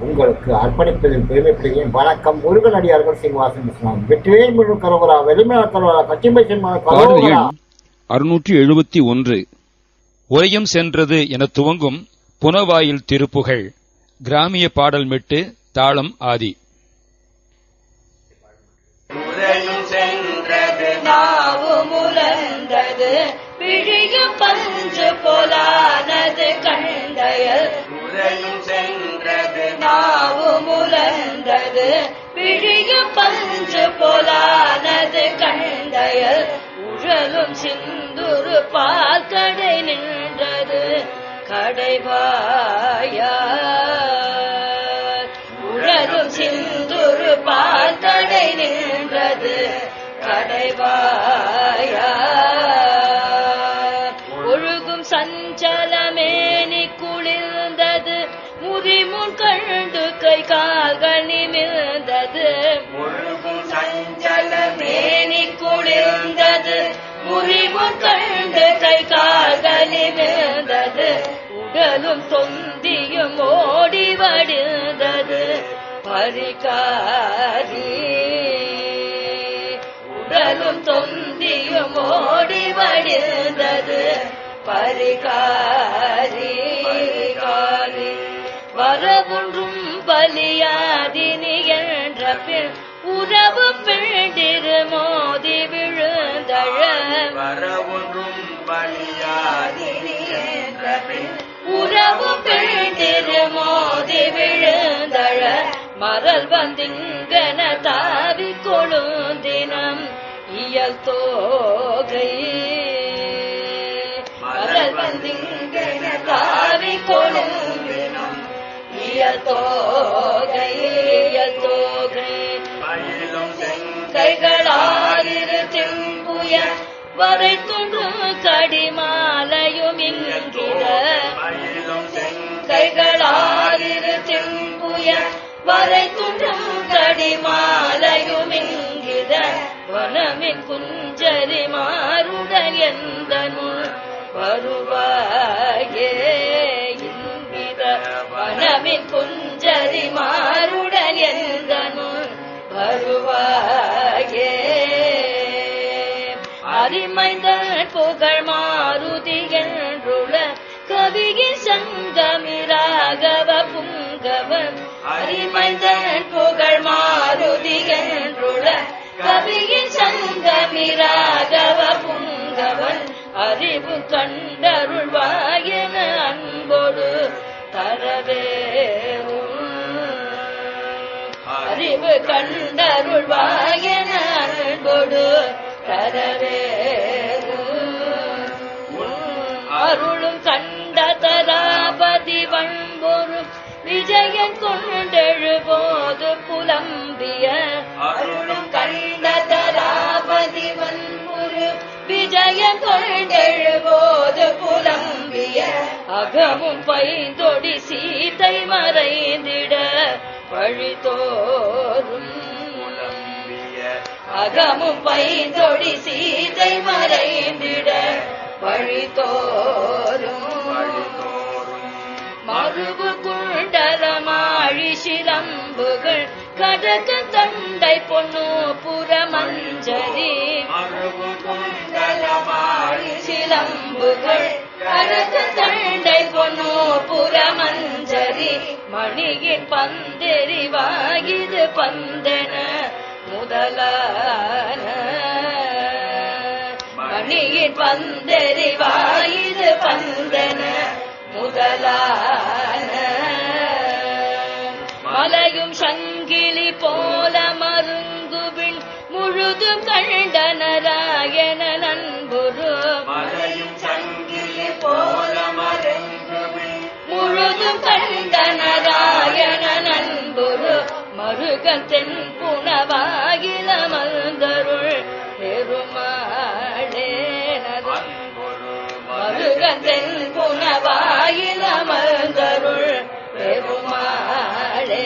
உங்களுக்கு அர்ப்பணிப்பதில் பெருமைப்படுகிறேன். வணக்கம் முருகன் அடியார்கள் சீனிவாசன் இஸ்லாம் வெற்றிவேல் முழு கருவரா வெளிமல கருவரா கச்சிம்பை பாடல் அறுநூற்றி எழுபத்தி ஒன்று உரையும் சென்றது என துவங்கும் புனவாயில் திருப்புகழ் கிராமிய பாடல் மெட்டு தாளம் ஆதி. விழிய பஞ்சு போலானது கண்டையல் உழலும் சிந்துரு பால்கடை நின்றது. கடைவாயார். உழலும் சிந்துரு பால்கடை நின்றது. கடைவாயார் கை கால்கள் நிமிர்ந்தது. ஒழுகும் சஞ்சலமேனி குளிர்ந்தது. முறிமுன் கண்டு கை கால்கள் நிமிர்ந்தது. உடலும் தொந்தியும் ஓடி வடிந்தது. பரிகாரி உடலும் தொந்தியும் ஓடி வடிந்தது. பரிகாரி காரி வரவொன்றும் பலியாதினி என்ற பின் உறவு பிண்டிரு மோதி விழுந்தழ வரவொன்றும் பலியாதினி என்ற பின் உறவு பிண்டிரு மோதி விழுந்தழ மரல் வந்திங்கன தாவி கொழுந்தினம் இயல் தோகை. மரல் வந்திங்கன தாவி கொழுந்தினம் இயல் தோகை இயல் தோகை கைகளாரிரு வரை துண்டு கடிமாலையும் இங்கிட கைகளாரிரு திம்புய வரை துண்டும் கடிமாலையும் இங்கிட வனமின் குஞ்சரி மாறுடன் எந்த நூல் வருவாயே. குஞ்சரி மாறுடன் எந்த வருவாயே. அறிமைந்தல் புகழ் மாருதி என்றுள்ள கவியின் சங்கமிராகவ புங்கவன். அறிமைந்தல் புகழ் மாருதி என்றுள்ள கவியின் சங்கமிராகவ புங்கவன். அறிவு கண்டருள்வார் கண்டருள்வாயன அன்போடு தரவேறும் அருளும் கண்ட தராபதி வண்பொரும் விஜயன் கொண்டெழுபோது புலம்பிய. அருளும் கண்ட தராபதி வன்புரு விஜயன் கொண்டெழுபோது புலம்பிய. அகமும் பைந்தொடி சீதை மறைந்திட. பழிதோறும் அகமும் பைந்தொடி சீதை மறைந்திட பழிதோறும் மருகு குண்டலமாழி சிலம்புகள் கடக தண்டை பொண்ணு புறமஞ்சரி மருகு குண்டலமாழி சிலம்புகள் கடக தண்டை பொண்ணு புறமஞ்சரி மணியின் பந்தெறிவாகிது பந்தன முதலான. மணியின் பந்தெறிவாயிது பந்தன முதலான. மலையும் சங்கிலி போல மருங்குவின் முழுதும் கண்டன முழுதும் கண்ட நாராயண நண்புரு மருகன் தென் புனவாகில மல்தருள் பெருமாளே முருகன் புனவாயில் அமர்ந்தருள் பெருமாளே.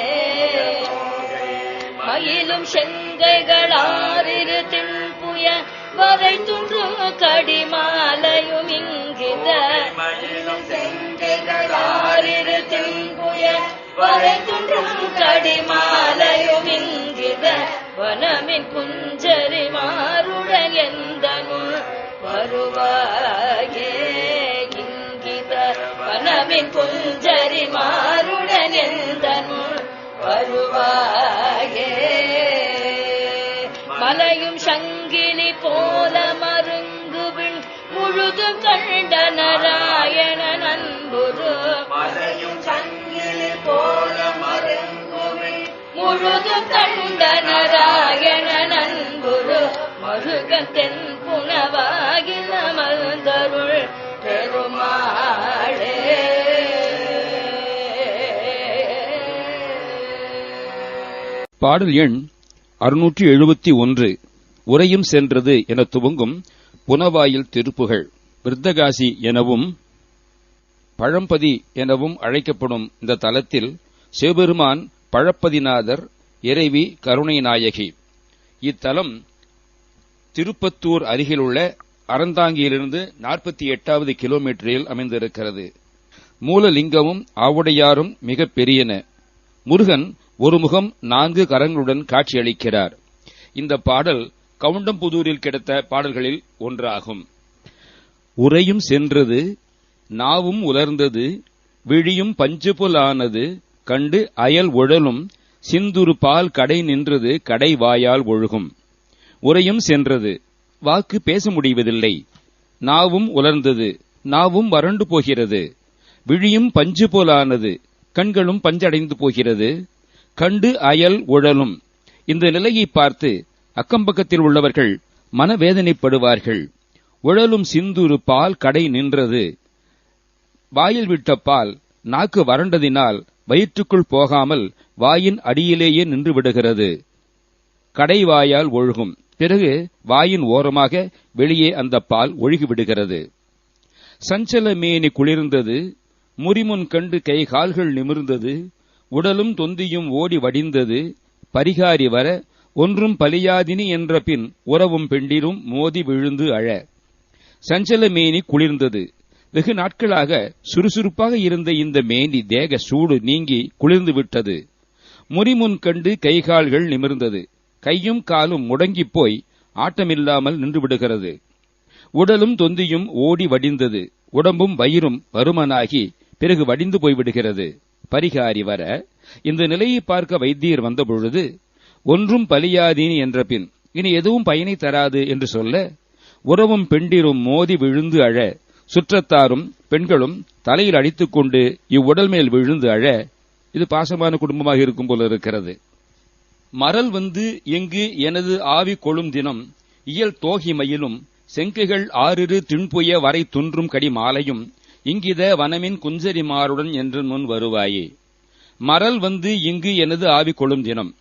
மயிலும் செங்கைகளாரிரு தின்புய வரை துன்று கடிமாலையும் இங்கித. மயிலும் செங்கைகளாரிரு தின்புய வரை துன்றும் கடிமாலையும் இங்கித வனமின் குஞ்சரி மாறுடன் எந்தனுள் வருவாயே இங்கித வனமின் குஞ்சரி மாறுடன் எந்தனுள் வருவாயே. மலையும் சங்கிலி போல மருங்குவின் முழுதும் கண்ட நாராயண மலையும் சங்கிலி போல மருங்குவின் முழுது கண்ட நாராயண நண்புரு மருக தென் புனவாகில் அமர்ந்தருள் பெருமாளே. பாடல் எண் அறுநூற்றி எழுபத்தி ஒன்று உரையும் சென்றது என துவங்கும் புனவாயில் திருப்புகள். விருத்தகாசி எனவும் பழம்பதி எனவும் அழைக்கப்படும் இந்த தலத்தில் சிவபெருமான் பழப்பதிநாதர் இறைவி கருணைநாயகி. இத்தலம் திருப்பத்தூர் அருகிலுள்ள அறந்தாங்கியிலிருந்து நாற்பத்தி எட்டாவது கிலோமீட்டரில் அமைந்திருக்கிறது. மூலலிங்கமும் ஆவுடையாரும் மிக பெரியன. முருகன் ஒரு முகம் நான்கு கரங்களுடன் காட்சியளிக்கிறார். இந்த பாடல் கவுண்டம்புதூரில் கிடைத்த பாடல்களில் ஒன்றாகும். உரையும் சென்றது நாவும் உலர்ந்தது விழியும் பஞ்சுபுலானது கண்டு அயல் உழலும் சிந்துரு பால் கடை நின்றது கடை வாயால் ஒழுகும். உரையும் சென்றது. வாக்கு பேச முடிவதில்லை. நாவும் உலர்ந்தது. நாவும் வறண்டு போகிறது. விழியும் பஞ்சு போலானது கண்களும் பஞ்சடைந்து போகிறது. கண்டு அயல் உழலும் இந்த நிலையை பார்த்து அக்கம்பக்கத்தில் உள்ளவர்கள் மனவேதனைப்படுவார்கள். உழலும் சிந்துரு பால் கடை நின்றது. வாயில் விட்ட பால் நாக்கு வறண்டதினால் வயிற்றுக்குள் போகாமல் வாயின் அடியிலேயே நின்று விடுகிறது கடைவாயால் ஒழுகும். பிறகு வாயின் ஓரமாக வெளியே அந்த பால் ஒழுகிவிடுகிறது. சஞ்சல மேனி குளிர்ந்தது. முறிமுன் கண்டு கை கால்கள் நிமிர்ந்தது. உடலும் தொந்தியும் ஓடி வடிந்தது. பரிகாரி வர ஒன்றும் பலியாதினி என்ற பின் உறவும் பெண்டிரும் மோதி விழுந்து அழ. சஞ்சலமேனி குளிர்ந்தது. வெகு நாட்களாக சுறுசுறுப்பாக இருந்த இந்த மேனி தேக சூடு நீங்கி குளிர்ந்து விட்டது. முறிமுன் கண்டு கைகால்கள் நிமிர்ந்தது. கையும் காலும் முடங்கிப் போய் ஆட்டமில்லாமல் நின்று விடுகிறது உடலும் தொந்தியும் ஓடி வடிந்தது. உடம்பும் வயிறும் பருமனாகி பிறகு வடிந்து போய்விடுகிறது பரிகாரி வர இந்த நிலையை பார்க்க வைத்தியர் வந்தபொழுது ஒன்றும் பலியாதீனி என்ற பின் இனி எதுவும் பயனை தராது என்று சொல்ல உறவும் பெண்டிரும் மோதி விழுந்து அழ சுற்றத்தாரும் பெண்களும் தலையில் அடித்துக் கொண்டு இவ்வுடல் மேல் விழுந்து அழ இது பாசமான குடும்பமாக இருக்கும் போல இருக்கிறது. மரல் வந்து எங்கு எனது ஆவி கொழும் தினம் இயல் தோகி மயிலும் செங்கைகள் ஆறிரு திண்புய வரை துன்றும் கடி மாலையும் இங்கித வனமின் குஞ்சரிமாருடன் என்று முன் வருவாயே. மரல் வந்து இங்கு எனது ஆவி கொழும் தினம்.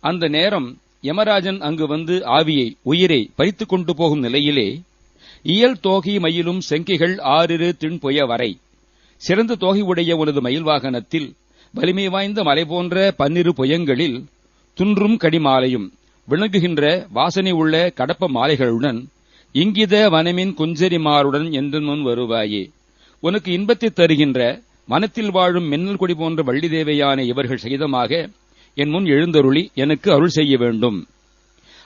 அந்த நேரம் யமராஜன் அங்கு வந்து ஆவியை உயிரை பறித்துக் கொண்டு போகும் நிலையிலே இயல் தோகி மயிலும் செங்கிகள் ஆறிரு திண்பொய வரை. சிறந்த தோகை உடைய உனது மயில் வாகனத்தில் வலிமை வாய்ந்த மலை போன்ற பன்னிரு புயங்களில் துன்றும் கடிமாலையும் விளங்குகின்ற வாசனை உள்ள கடப்ப மாலைகளுடன் இங்கித வனமின் குஞ்சரிமாருடன் என்று முன் வருவாயே. உனக்கு இன்பத்தை தருகின்ற வனத்தில் வாழும் மின்னல் கொடி போன்ற வள்ளி தேவையான இவர்கள் சகிதமாக என் முன் எழுந்தருளி எனக்கு அருள் செய்ய வேண்டும்.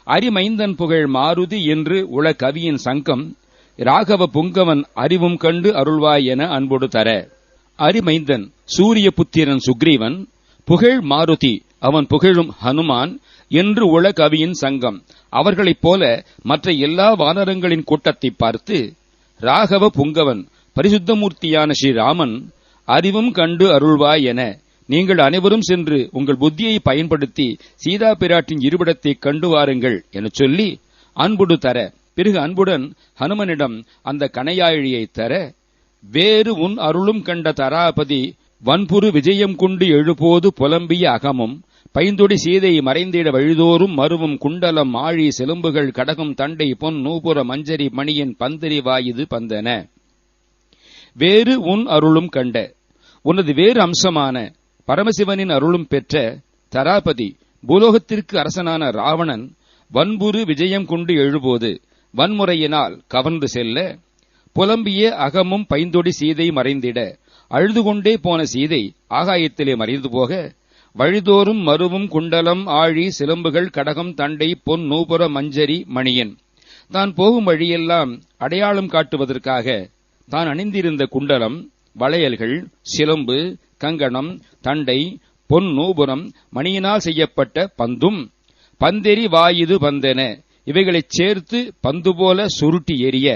அரிமைந்தன் புகழ் மாருதி என்று உள கவியின் சங்கம் ராகவ புங்கவன் அறிவும் கண்டு அருள்வாய் என அன்போடு தர. அரிமைந்தன் சூரிய புத்திரன் சுக்ரீவன் புகழ் மாருதி அவன் புகழும் ஹனுமான் என்று உள கவியின் சங்கம். அவர்களைப் போல மற்ற எல்லா வானரங்களின் கூட்டத்தை பார்த்து ராகவ புங்கவன் பரிசுத்தமூர்த்தியான ஸ்ரீராமன் அறிவும் கண்டு அருள்வாய் என நீங்கள் அனைவரும் சென்று உங்கள் புத்தியை பயன்படுத்தி சீதா பிராட்டின் இருபிடத்தை கண்டு வாருங்கள் எனச் சொல்லி அன்புடு தர. பிறகு அன்புடன் ஹனுமனிடம் அந்த கணையாழியை தர வேறு உன் அருளும் கண்ட தராபதி வன்புரு விஜயம் கொண்டு எழுபோது புலம்பிய அகமும் பைந்தொடி சீதை மறைந்திட வழிதோறும் மருவும் குண்டலம் ஆழி செலும்புகள் கடகம் தண்டை பொன் நூபுர மஞ்சரி மணியின் பந்தரி வாயுது பந்தன. வேறு உன் அருளும் கண்ட உனது வேறு அம்சமான பரமசிவனின் அருளும் பெற்ற தராபதி பூலோகத்திற்கு அரசனான ராவணன் வன்புரு விஜயம் கொண்டு எழுபோது வன்முறையினால் கவர்ந்து செல்ல புலம்பிய அகமும் பைந்தொடி சீதை மறைந்திட அழுது கொண்டே போன சீதை ஆகாயத்திலே மறைந்து போக வழிதோறும் மருவும் குண்டலம் ஆழி சிலம்புகள் கடகம் தண்டை பொன் நூபுர மஞ்சரி மணியன். தான் போகும் வழியெல்லாம் அடையாளம் காட்டுவதற்காக தான் அணிந்திருந்த குண்டலம் வளையல்கள் சிலம்பு கங்கணம் தண்டை பொன் நூபுரம் மணியினால் செய்யப்பட்ட பந்தும் பந்தெறி வாயுது பந்தென இவைகளைச் சேர்த்து பந்து போல சுருட்டி எறிய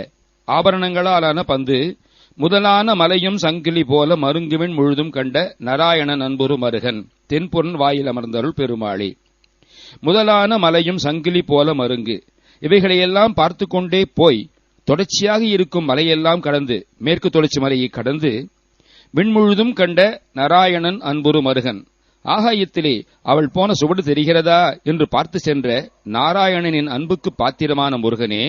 ஆபரணங்களாலான பந்து முதலான மலையும் சங்கிலி போல மருங்குவின் முழுதும் கண்ட நராயணன் அன்புரு மருகன் தென்பொன் வாயில் அமர்ந்தருள் பெருமாளி. முதலான மலையும் சங்கிலி போல மருங்கு இவைகளையெல்லாம் பார்த்து கொண்டே போய் தொடர்ச்சியாக இருக்கும் மலையெல்லாம் கடந்து மேற்கு தொடர்ச்சி மலையை கடந்து விண்முழுதும் கண்ட நாராயணன் அன்புரு மருகன் ஆகாயத்திலே அவள் போன சுவடு தெரிகிறதா என்று பார்த்து சென்ற நாராயணனின் அன்புக்கு பாத்திரமான முருகனே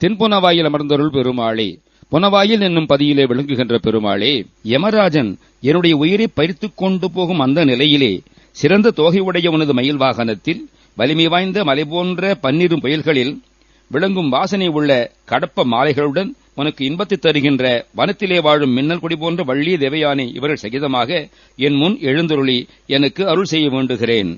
தென்புனவாயில் அமர்ந்தருள் பெருமாளே புனவாயில் என்னும் பதியிலே விளங்குகின்ற பெருமாளே யமராஜன் என்னுடைய உயிரை பறித்துக் கொண்டு போகும் அந்த நிலையிலே சிறந்த தோகை உடைய உனது மயில் வாகனத்தில் வலிமை வாய்ந்த மலை போன்ற பன்னிரும் புயல்களில் விளங்கும் வாசனை உள்ள கடப்ப மாலைகளுடன் உனக்கு இன்பத்தை தருகின்ற வனத்திலே வாழும் மின்னல் கொடி போன்ற வள்ளிய தேவையானே இவர்கள் சகிதமாக என் முன் எழுந்துருளி எனக்கு அருள் செய்ய வேண்டுகிறேன்.